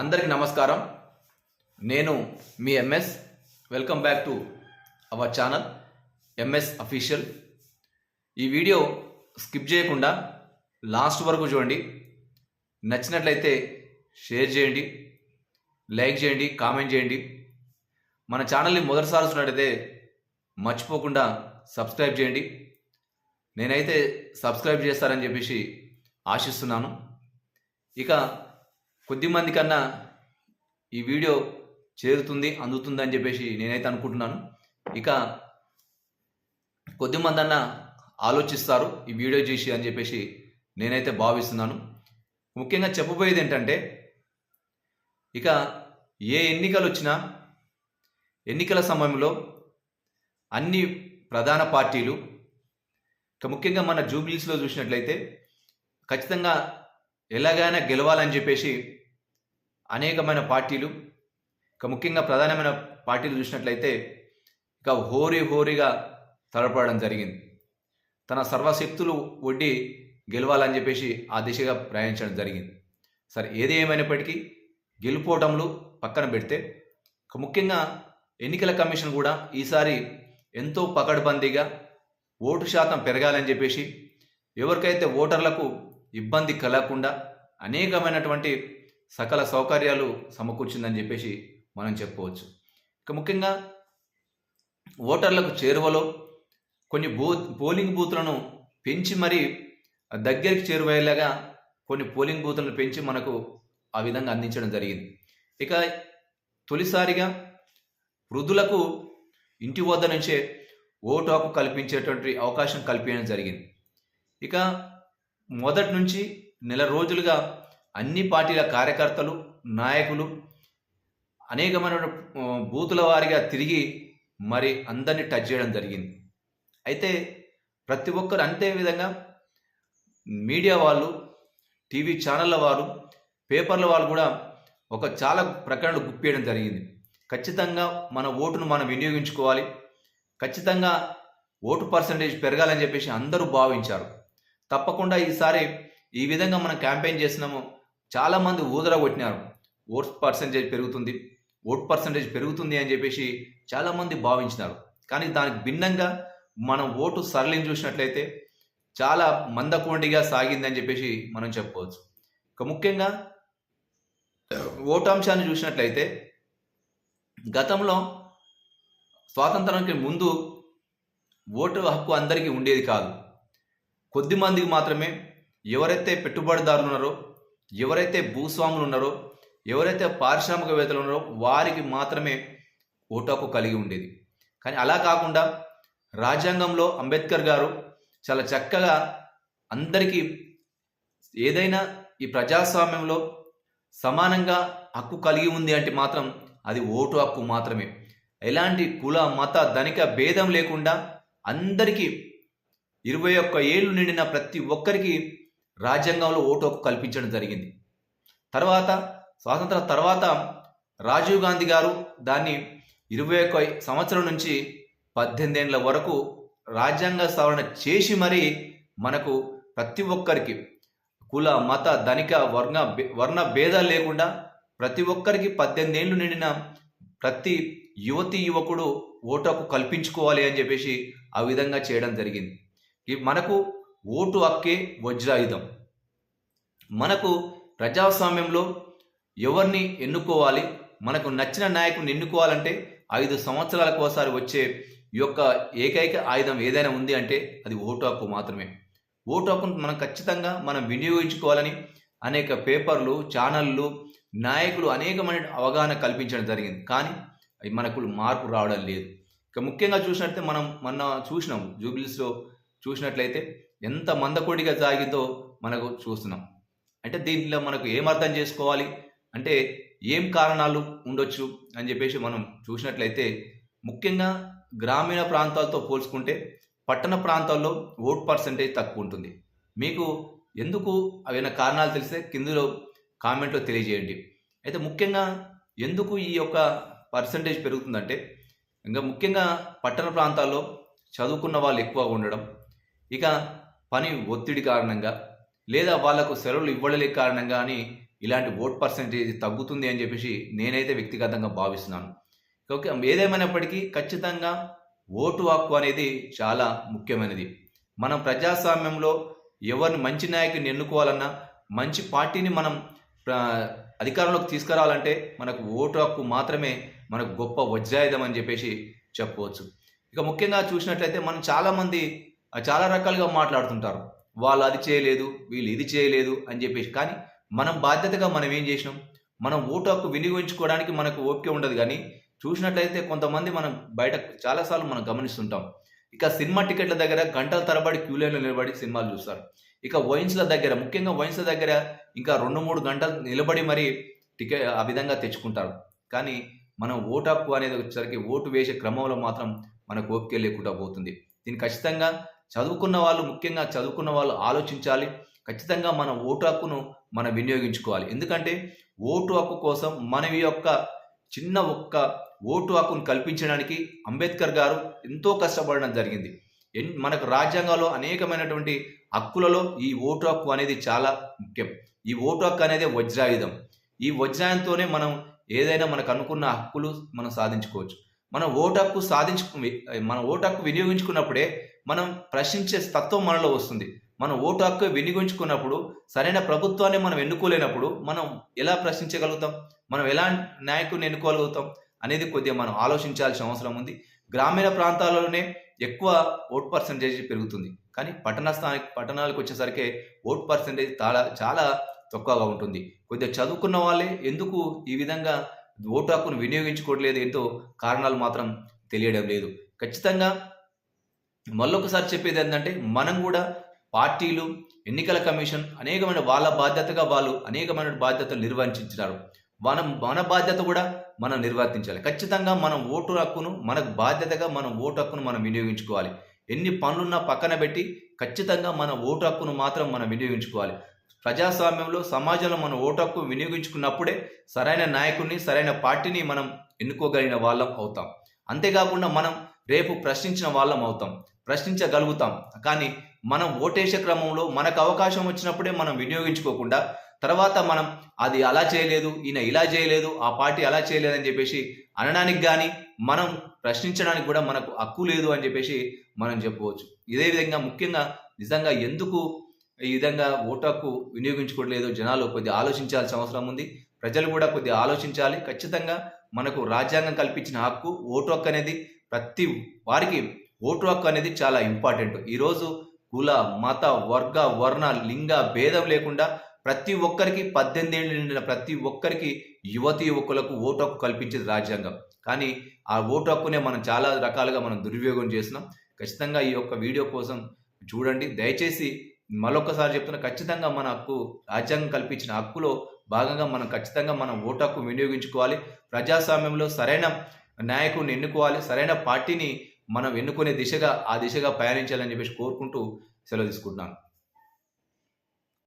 అందరికి నమస్కారం. నేను మీ MS welcome back to our channel MS official ఈ వీడియో స్కిప్ చేయకుండా లాస్ట్ వరకు చూడండి. నచ్చినట్లయితే షేర్ చేయండి లైక్ చేయండి కామెంట్ చేయండి. మన ఛానల్ని మొదటిసారి చూసినట్లయితే మర్చిపోకుండా సబ్స్క్రైబ్ చేయండి. నేనైతే సబ్స్క్రైబ్ చేస్తారని చెప్పేసి ఆశిస్తున్నాను. ఇక కొద్దిమంది కన్నా ఈ వీడియో చేరుతుంది అందుతుంది అని చెప్పేసి నేనైతే అనుకుంటున్నాను. ఇక కొద్దిమంది అన్న ఆలోచిస్తారు ఈ వీడియో చేసి అని చెప్పేసి నేనైతే భావిస్తున్నాను. ముఖ్యంగా చెప్పబోయేది ఏంటంటే ఇక ఏ ఎన్నికలు వచ్చినా ఎన్నికల సమయంలో అన్ని ప్రధాన పార్టీలు ఇక ముఖ్యంగా మన జూబ్లీస్లో చూసినట్లయితే ఖచ్చితంగా ఎలాగైనా గెలవాలని చెప్పేసి అనేకమైన పార్టీలు ఇక ముఖ్యంగా ప్రధానమైన పార్టీలు చూసినట్లయితే ఇక హోరీ హోరీగా తడపడడం జరిగింది. తన సర్వశక్తులు ఒడ్డి గెలవాలని చెప్పేసి ఆ దిశగా ప్రయాణించడం జరిగింది. సరే ఏది ఏమైనప్పటికీ గెలుపోవటంలో పక్కన పెడితే ముఖ్యంగా ఎన్నికల కమిషన్ కూడా ఈసారి ఎంతో పకడ్బందీగా ఓటు శాతం పెరగాలని చెప్పేసి ఎవరికైతే ఓటర్లకు ఇబ్బంది కలగకుండా అనేకమైనటువంటి సకల సౌకర్యాలు సమకూర్చిందని చెప్పేసి మనం చెప్పుకోవచ్చు. ఇక ముఖ్యంగా ఓటర్లకు చేరువలో కొన్ని బూ పోలింగ్ బూత్లను పెంచి మరీ దగ్గరికి చేరువయ్యేలాగా కొన్ని పోలింగ్ బూత్లను పెంచి మనకు ఆ విధంగా అందించడం జరిగింది. ఇక తొలిసారిగా వృద్ధులకు ఇంటి వద్ద నుంచే ఓటు హక్కు కల్పించేటువంటి అవకాశం కల్పించడం జరిగింది. ఇక మొదటి నుంచి నెల రోజులుగా అన్ని పార్టీల కార్యకర్తలు నాయకులు అనేకమైన బూతుల వారిగా తిరిగి మరి అందరినీ టచ్ చేయడం జరిగింది. అయితే ప్రతి ఒక్కరు అంతే విధంగా మీడియా వాళ్ళు టీవీ ఛానళ్ళ వారు పేపర్ల వాళ్ళు కూడా ఒక చాలా ప్రకరణలు గుప్పేయడం జరిగింది. ఖచ్చితంగా మన ఓటును మనం వినియోగించుకోవాలి. ఖచ్చితంగా ఓటు పర్సంటేజ్ పెరగాలని చెప్పేసి అందరూ భావించారు. తప్పకుండా ఈసారి ఈ విధంగా మనం క్యాంపెయిన్ చేసినాము. చాలామంది ఊదర కొట్టినారు ఓట్ పర్సంటేజ్ పెరుగుతుంది ఓట్ పర్సంటేజ్ పెరుగుతుంది అని చెప్పేసి చాలామంది భావించినారు. కానీ దానికి భిన్నంగా మనం ఓటు సరళిని చూసినట్లయితే చాలా మందకొండిగా అని చెప్పేసి మనం చెప్పుకోవచ్చు. ఇక ముఖ్యంగా ఓటాంశాన్ని చూసినట్లయితే గతంలో స్వాతంత్రానికి ముందు ఓటు హక్కు అందరికీ ఉండేది కాదు. కొద్ది మందికి మాత్రమే ఎవరైతే పెట్టుబడిదారులు ఉన్నారో ఎవరైతే భూస్వాములు ఉన్నారో ఎవరైతే పారిశ్రామికవేత్తలు ఉన్నారో వారికి మాత్రమే ఓటు హక్కు కలిగి ఉండేది. కానీ అలా కాకుండా రాజ్యాంగంలో అంబేద్కర్ గారు చాలా చక్కగా అందరికీ ఏదైనా ఈ ప్రజాస్వామ్యంలో సమానంగా హక్కు కలిగి ఉంది అంటే మాత్రం అది ఓటు హక్కు మాత్రమే. ఎలాంటి కుల మత ధనిక భేదం లేకుండా అందరికీ ఇరవై ఒక్క ఏళ్ళు నిండిన ప్రతి ఒక్కరికి రాజ్యాంగంలో ఓటు హక్కు కల్పించడం జరిగింది. తర్వాత స్వాతంత్ర తర్వాత రాజీవ్ గాంధీ గారు దాన్ని ఇరవై ఒక్క సంవత్సరం నుంచి పద్దెనిమిది ఏళ్ళ వరకు రాజ్యాంగ సవరణ చేసి మరీ మనకు ప్రతి ఒక్కరికి కుల మత ధనిక వర్ణ భే- వర్ణ భేదాలు లేకుండా ప్రతి ఒక్కరికి పద్దెనిమిది ఏళ్ళు నిండిన ప్రతి యువతి యువకుడు ఓటు హక్కు కల్పించుకోవాలి అని చెప్పేసి ఆ విధంగా చేయడం జరిగింది. ఈ మనకు ఓటు హక్కే వజ్రాయుధం. మనకు ప్రజాస్వామ్యంలో ఎవరిని ఎన్నుకోవాలి? మనకు నచ్చిన నాయకుని ఎన్నుకోవాలంటే ఐదు సంవత్సరాలకు ఒకసారి వచ్చే ఈ యొక్క ఏకైక ఆయుధం ఏదైనా ఉంది అంటే అది ఓటు హక్కు మాత్రమే. ఓటు హక్కును మనం ఖచ్చితంగా మనం వినియోగించుకోవాలని అనేక పేపర్లు ఛానళ్ళు నాయకులు అనేకమైన అవగాహన కల్పించడం జరిగింది. కానీ అవి మనకు మార్పు రావడం లేదు. ఇక ముఖ్యంగా చూసినట్లయితే మనం మొన్న చూసినాం జూబిలీస్లో చూసినట్లయితే ఎంత మందకొడిగా సాగిందో మనకు చూస్తున్నాం. అంటే దీంట్లో మనకు ఏం అర్థం చేసుకోవాలి? అంటే ఏం కారణాలు ఉండొచ్చు అని చెప్పేసి మనం చూసినట్లయితే ముఖ్యంగా గ్రామీణ ప్రాంతాలతో పోల్చుకుంటే పట్టణ ప్రాంతాల్లో ఓట్ పర్సంటేజ్ తక్కువ ఉంటుంది. మీకు ఎందుకు అవైనా కారణాలు తెలిస్తే కిందలో కామెంట్లో తెలియజేయండి. అయితే ముఖ్యంగా ఎందుకు ఈ యొక్క పర్సంటేజ్ పెరుగుతుందంటే ఇంకా ముఖ్యంగా పట్టణ ప్రాంతాల్లో చదువుకున్న వాళ్ళు ఎక్కువగా ఉండడం ఇక పని ఒత్తిడి కారణంగా లేదా వాళ్ళకు సెలవులు ఇవ్వడలే కారణంగా అని ఇలాంటి ఓట్ పర్సంటేజ్ తగ్గుతుంది అని చెప్పేసి నేనైతే వ్యక్తిగతంగా భావిస్తున్నాను. ఓకే ఏదేమైనప్పటికీ ఖచ్చితంగా ఓటు హక్కు అనేది చాలా ముఖ్యమైనది. మనం ప్రజాస్వామ్యంలో ఎవరిని మంచి నాయకుని ఎన్నుకోవాలన్నా మంచి పార్టీని మనం అధికారంలోకి తీసుకురావాలంటే మనకు ఓటు హక్కు మాత్రమే మనకు గొప్ప వజ్రాయుధం అని చెప్పేసి చెప్పవచ్చు. ఇక ముఖ్యంగా చూసినట్లయితే మనం చాలామంది చాలా రకాలుగా మాట్లాడుతుంటారు. వాళ్ళు అది చేయలేదు వీళ్ళు ఇది చేయలేదు అని చెప్పేసి. కానీ మనం బాధ్యతగా మనం ఏం చేసినాం? మనం ఓటు హక్కు వినియోగించుకోవడానికి మనకు ఓపిక ఉండదు కానీ చూసినట్లయితే కొంతమంది మనం బయట చాలాసార్లు మనం గమనిస్తుంటాం. ఇక సినిమా టికెట్ల దగ్గర గంటల తరబడి క్యూ లైన్లో నిలబడి సినిమాలు చూస్తారు. ఇక వైన్స్ల దగ్గర ముఖ్యంగా వైన్స్ల దగ్గర ఇంకా రెండు మూడు గంటలు నిలబడి మరి టికెట్ ఆ విధంగా తెచ్చుకుంటారు. కానీ మనం ఓటు హక్కు అనేది వచ్చేసరికి ఓటు వేసే క్రమంలో మాత్రం మనకు ఓపిక లేకుండా పోతుంది. దీన్ని ఖచ్చితంగా చదువుకున్న వాళ్ళు ముఖ్యంగా చదువుకున్న వాళ్ళు ఆలోచించాలి. ఖచ్చితంగా మన ఓటు హక్కును మనం వినియోగించుకోవాలి. ఎందుకంటే ఓటు హక్కు కోసం మన యొక్క చిన్న ఒక్క ఓటు హక్కును కల్పించడానికి అంబేద్కర్ గారు ఎంతో కష్టపడడం జరిగింది. ఎన్- మనకు రాజ్యాంగంలో అనేకమైనటువంటి హక్కులలో ఈ ఓటు హక్కు అనేది చాలా ముఖ్యం. ఈ ఓటు హక్కు అనేది వజ్రాయుధం. ఈ వజ్రాయుధంతోనే మనం ఏదైనా మనకు అనుకున్న హక్కులు మనం సాధించుకోవచ్చు. మన ఓటు హక్కు సాధించు మన ఓటు హక్కు వినియోగించుకున్నప్పుడే మనం ప్రశ్నించే తత్వం మనలో వస్తుంది. మనం ఓటు హక్కు వినియోగించుకున్నప్పుడు సరైన ప్రభుత్వాన్ని మనం ఎన్నుకోలేనప్పుడు మనం ఎలా ప్రశ్నించగలుగుతాం? మనం ఎలా నాయకుడిని ఎన్నుకోగలుగుతాం? అనేది కొద్దిగా మనం ఆలోచించాల్సిన అవసరం ఉంది. గ్రామీణ ప్రాంతాలలోనే ఎక్కువ ఓట్ పర్సంటేజ్ పెరుగుతుంది. కానీ పట్టణ స్థానిక పట్టణాలకు వచ్చేసరికి ఓట్ పర్సంటేజ్ చాలా చాలా తక్కువగా ఉంటుంది. కొద్దిగా చదువుకున్న వాళ్ళే ఎందుకు ఈ విధంగా ఓటు హక్కును వినియోగించుకోవట్లేదు ఏంటో కారణాలు మాత్రం తెలియడం లేదు. ఖచ్చితంగా మళ్ళొకసారి చెప్పేది ఏంటంటే మనం కూడా పార్టీలు ఎన్నికల కమిషన్ అనేకమైన వాళ్ళ బాధ్యతగా వాళ్ళు అనేకమైన బాధ్యతలు నిర్వహించారు మనం మన బాధ్యత కూడా మనం నిర్వర్తించాలి. ఖచ్చితంగా మనం ఓటు హక్కును మనకు బాధ్యతగా మనం ఓటు హక్కును మనం వినియోగించుకోవాలి. ఎన్ని పనులున్నా పక్కన పెట్టి ఖచ్చితంగా మన ఓటు హక్కును మాత్రం మనం వినియోగించుకోవాలి. ప్రజాస్వామ్యంలో సమాజంలో మన ఓటు వినియోగించుకున్నప్పుడే సరైన నాయకుడిని సరైన పార్టీని మనం ఎన్నుకోగలిగిన వాళ్ళం అవుతాం. అంతేకాకుండా మనం రేపు ప్రశ్నించిన వాళ్ళం అవుతాం. ప్రశ్నించగలుగుతాం. కానీ మనం ఓటేసే క్రమంలో మనకు అవకాశం వచ్చినప్పుడే మనం వినియోగించుకోకుండా తర్వాత మనం అది అలా చేయలేదు ఈయన ఇలా చేయలేదు ఆ పార్టీ అలా చేయలేదు అని చెప్పేసి అనడానికి కానీ మనం ప్రశ్నించడానికి కూడా మనకు హక్కు లేదు అని చెప్పేసి మనం చెప్పవచ్చు ఇదే విధంగా ముఖ్యంగా నిజంగా ఎందుకు ఈ విధంగా ఓటు హక్కు వినియోగించుకోవట్లేదు జనాలు కొద్దిగా ఆలోచించాల్సిన అవసరం ఉంది. ప్రజలు కూడా కొద్దిగా ఆలోచించాలి. ఖచ్చితంగా మనకు రాజ్యాంగం కల్పించిన హక్కు ఓటు హక్కు అనేది ప్రతి వారికి ఓటు హక్కు అనేది చాలా ఇంపార్టెంట్. ఈరోజు కుల మత వర్గ వర్ణ లింగ భేదం లేకుండా ప్రతి ఒక్కరికి పద్దెనిమిది ఏళ్ళు నిండిన ప్రతి ఒక్కరికి యువతి యువకులకు ఓటు హక్కు కల్పించేది రాజ్యాంగం. కానీ ఆ ఓటు హక్కునే మనం చాలా రకాలుగా మనం దుర్వినియోగం చేస్తున్నాం. ఖచ్చితంగా ఈ యొక్క వీడియో కోసం చూడండి. దయచేసి మరొకసారి చెప్తున్నా ఖచ్చితంగా మన హక్కు రాజ్యాంగం కల్పించిన హక్కులో భాగంగా మనం ఖచ్చితంగా మనం ఓటు హక్కు వినియోగించుకోవాలి. ప్రజాస్వామ్యంలో సరైన నాయకుడిని ఎన్నుకోవాలి సరైన పార్టీని మనం ఎన్నుకునే దిశగా ఆ దిశగా పయనించాలని చెప్పేసి కోరుకుంటూ సెలవు తీసుకుంటున్నాను.